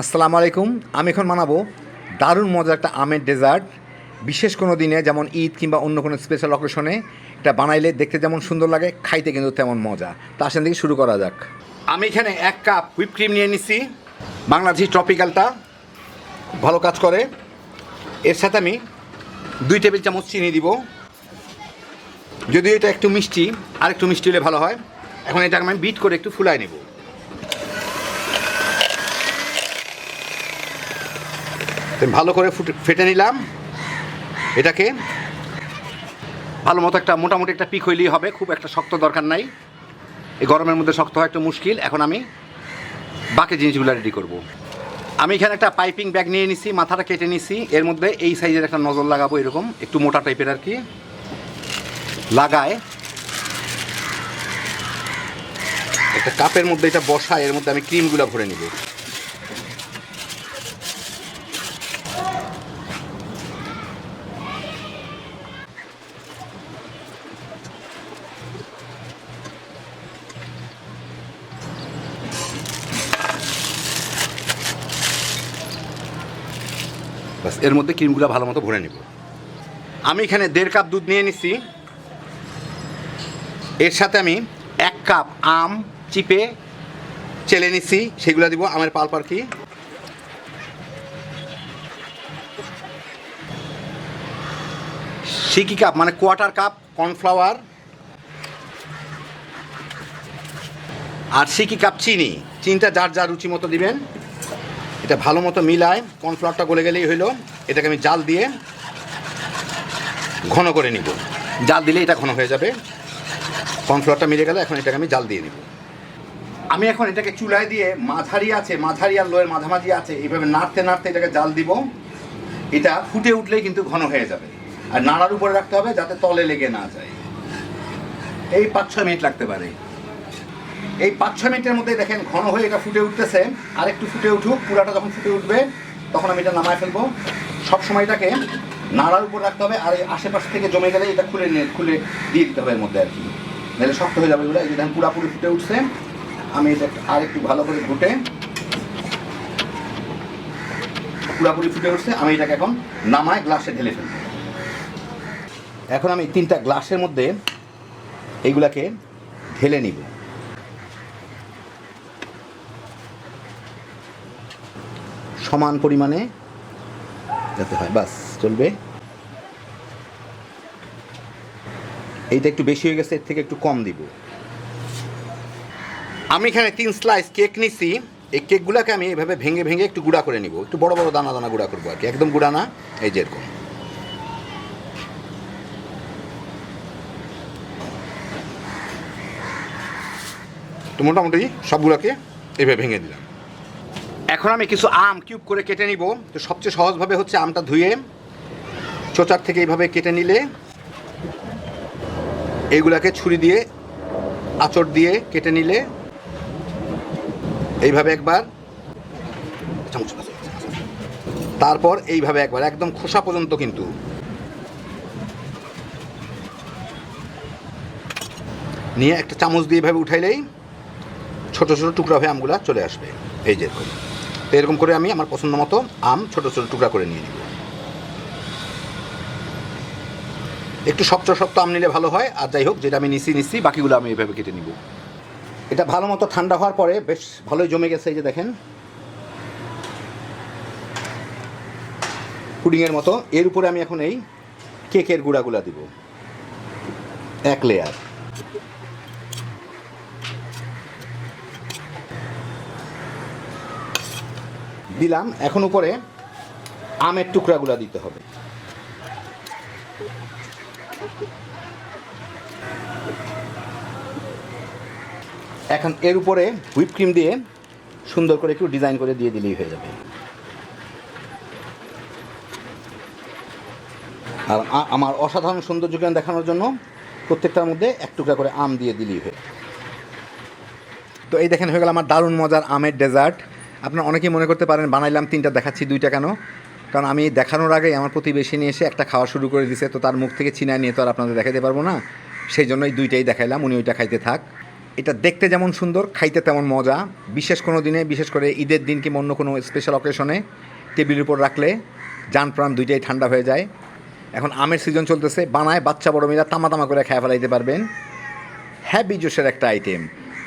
আসসালামু আলাইকুম। আমি এখন বানাবো দারুণ মজার একটা আমের ডেজার্ট। বিশেষ কোনো দিনে যেমন ঈদ কিংবা অন্য কোনো স্পেশাল অকেশনে এটা বানাইলে দেখতে যেমন সুন্দর লাগে, খাইতে কিন্তু তেমন মজা। তা আসেন থেকে শুরু করা যাক। আমি এখানে এক কাপ হুইপ ক্রিম নিয়ে নিছি। বাংলাদেশি ট্রপিক্যালটা ভালো কাজ করে। এর সাথে আমি দুই টেবিল চামচ চিনি দিব। যদিও এটা একটু মিষ্টি আর একটু মিষ্টি হলে ভালো হয়। এখন এটা আমি বিট করে একটু ফুলাই নেব। ভালো করে ফুটে নিলাম। এটাকে ভালো মতো একটা, মোটামুটি একটা পিক হইলেই হবে, খুব একটা শক্ত দরকার নাই। এই গরমের মধ্যে শক্ত হয় একটু মুশকিল, এখন আমি বাকি জিনিসগুলো রেডি করব। আমি এখানে একটা পাইপিং ব্যাগ নিয়ে নিছি, মাথাটা কেটে নিছি, এর মধ্যে এই সাইজের একটা নজর লাগাবো এরকম, একটু মোটা টাইপের আর কি। লাগায়। একটা কাপের মধ্যে এটা বসায়, এর মধ্যে আমি ক্রিমগুলো ভরে নিব। বাসের মধ্যে ক্রিমগুলো ভালো মতো ভরে নেব। আমি এখানে দেড় কাপ দুধ নিয়ে নিছি। এর সাথে আমি এক কাপ আম চিপে চেলে নিছি, সেগুলো দিব আমের পাল পার কি সিকি কাপ মানে কোয়ার্টার কাপ, কর্নফ্লাওয়ার। আর সিকি কাপ চিনি, চিনিটা যার যার রুচি মতো দিবেন। এটা ভালো মতো মিলায় কর্নফ্লাওয়ারটা গলে গেলেই হইল। এটাকে আমি জাল দিয়ে ঘন করে নিব। জাল দিলে এটা ঘন হয়ে যাবে। কর্নফ্লাওয়ারটা মিলে গেলে এখন এটাকে আমি জাল দিয়ে নিব। আমি এখন এটাকে চুলায় দিয়ে মাঝারি আছে, মাঝারি আর লোয়ের মাঝামাঝি আছে, এইভাবে নাড়তে নাড়তে এটাকে জাল দিব। এটা ফুটে উঠলেই কিন্তু ঘন হয়ে যাবে। আর নাড়ার উপরে রাখতে হবে যাতে তলে লেগে না যায়। এই পাঁচ ছয় মিনিট লাগতে পারে। এই পাঁচ, ছয় মিনিটের মধ্যে দেখেন ঘন হয়ে এটা ফুটে উঠতেছে। আর একটু ফুটে উঠুক, পুরাটা যখন ফুটে উঠবে, তখন আমি এটা নামায় ফেলব। সব সময় এটাকে নাড়ার উপর রাখতে হবে, আর এই আশেপাশ থেকে জমে গেলে এটা খুলে নিয়ে খুলে দিয়ে দিতে হবে এর মধ্যে আর কি। নাহলে শক্ত হয়ে যাবে এগুলো। এই দেখেন পুরাপুরি ফুটে উঠছে। আমি এটা আর একটু ভালো করে ঘুটে পুরাপুরি ফুটে উঠছে। আমি এটাকে এখন নামায় গ্লাসে ঢেলে ফেলব। এখন আমি তিনটা গ্লাসের মধ্যে এইগুলাকে ঢেলে নিব। সমান পরিমাণে যাতে হয়। বাস, চলবে। এইটা একটু বেশি হয়ে গেছে, এর থেকে একটু কম দিব। আমি এখানে তিন স্লাইস কেক নিছি। এই কেকগুলোকে আমি এভাবে ভেঙে ভেঙে একটু গুঁড়া করে নিব। একটু বড় বড় দানা দানা গুঁড়া করব আর কি একদম গুঁড়া না, এই যেরকম তো মোটামুটি সবগুলোকে এভাবে ভেঙে দিলাম। এখন আমি কিছু আম কিউব করে কেটে নিব। তো সবচেয়ে সহজভাবে হচ্ছে আমটা ধুয়ে চোচার থেকে এইভাবে কেটে নিলে এইগুলাকে ছুরি দিয়ে আচর দিয়ে কেটে নিলে এইভাবে একবার তারপর এইভাবে একবার, একদম খোসা পর্যন্ত কিন্তু। নিয়ে একটা চামচ দিয়ে এইভাবে উঠাইলেই ছোট ছোট টুকরা হয়ে আমগুলা চলে আসবে। এই যেরকম তো এরকম করে আমি আমার পছন্দ মতো আম ছোট ছোট টুকরা করে নিয়ে নিব। একটু শক্ত শক্ত আম নিলে ভালো হয়, আর যাই হোক, যেটা আমি নিচ্ছি নিচ্ছি বাকিগুলো আমি এইভাবে কেটে নিব। এটা ভালো মতো ঠান্ডা হওয়ার পরে বেশ ভালোই জমে গেছে এই যে দেখেন। পুডিংয়ের মতো। এর উপরে আমি এখন এই কেকের গুঁড়াগুলা দিব। এক লেয়ার দিলাম এখন উপরে আমের টুকরাগুলো দিতে হবে। এখন এর উপরে হুইপ ক্রিম দিয়ে সুন্দর করে একটু ডিজাইন করে দিয়ে দিলেই হয়ে যাবে। আর আমার অসাধারণ সৌন্দর্য জ্ঞান দেখানোর জন্য প্রত্যেকটার মধ্যে এক টুকরা করে আম দিয়ে দিলেই হয় তো এই দেখেন, হয়ে গেল আমার দারুণ মজার আমের ডেজার্ট আপনারা অনেকেই মনে করতে পারেন, বানাইলাম, তিনটা দেখাচ্ছি, দুইটা কেন? কারণ আমি দেখানোর আগেই আমার প্রতিবেশী নিয়ে এসে একটা খাওয়া শুরু করে দিছে, তো তার মুখ থেকে চিনায় নিয়ে তো আর আপনাদের দেখাতে পারব না। সেই জন্যই দুইটাই দেখাইলাম, উনি ওইটা খাইতে থাক। এটা দেখতে যেমন সুন্দর, খাইতে তেমন মজা। বিশেষ কোনো দিনে, বিশেষ করে ঈদের দিন কিংবা অন্য কোনো স্পেশাল অকেশনে টেবিলের উপর রাখলে যান প্রাণ দুইটাই ঠান্ডা হয়ে যায়। এখন আমের সিজন চলতেছে, বানায় বাচ্চা বড় মেয়েরা তামা তামা করে খেয়ে ফেলাইতে পারবেন। হ্যাপি জোশের একটা আইটেম